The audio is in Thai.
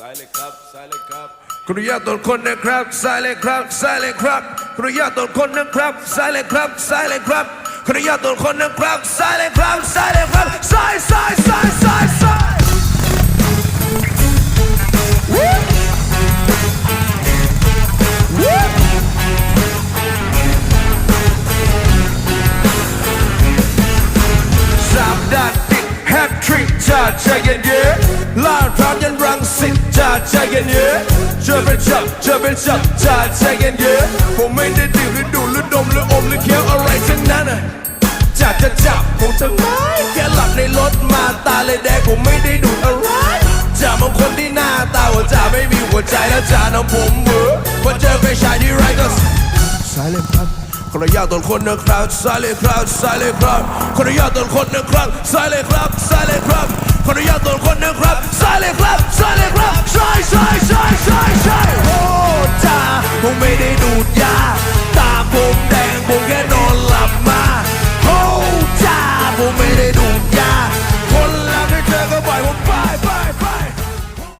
ซ้ายเลยครับซ้ายเลยครับขออนุญาตตรวจคนนะครับซ้ายเลยครับซ้ายเลยครับขออนุญาตตรวจคนนะครับซ้ายเลยครับซ้ายเลยครับขออนุญาตตรวจคนนะครับซ้ายเลยครับซ้ายเลยครับซ้ายซ้ายซ้ายซ้ายซ้ายสามด้านติดแฮตทริกจ้าใจเย็นเย่ลาด ตจ้าใจเย็นเย่เจอเป็นจับเจอเป็นจับจ้าใจเย็นเย่ผมไม่ได้ดื่มหรือดูดหรือดมหรืออมหรือเคี้ยวอะไรทั้งนั้นน่ะจับจะจับผมทำไมแค่หลับในรถมาตาเลยแดงผมไม่ได้ดูดอะไรจ่าบางคนที่หน้าตาว่าจ่าไม่มีหัวใจแล้วจ่าน้ำผมเบื่อพอเจอใครชายที่ไรก็ซ้ายเลยครับขออนุญาตตรวจคนนะครับซ้ายเลยครับซ้ายเลยครับขออนุญาตตรวจคนนะครับซ้ายเลยครับซ้ายเลย คงไม่ได้ดูดยา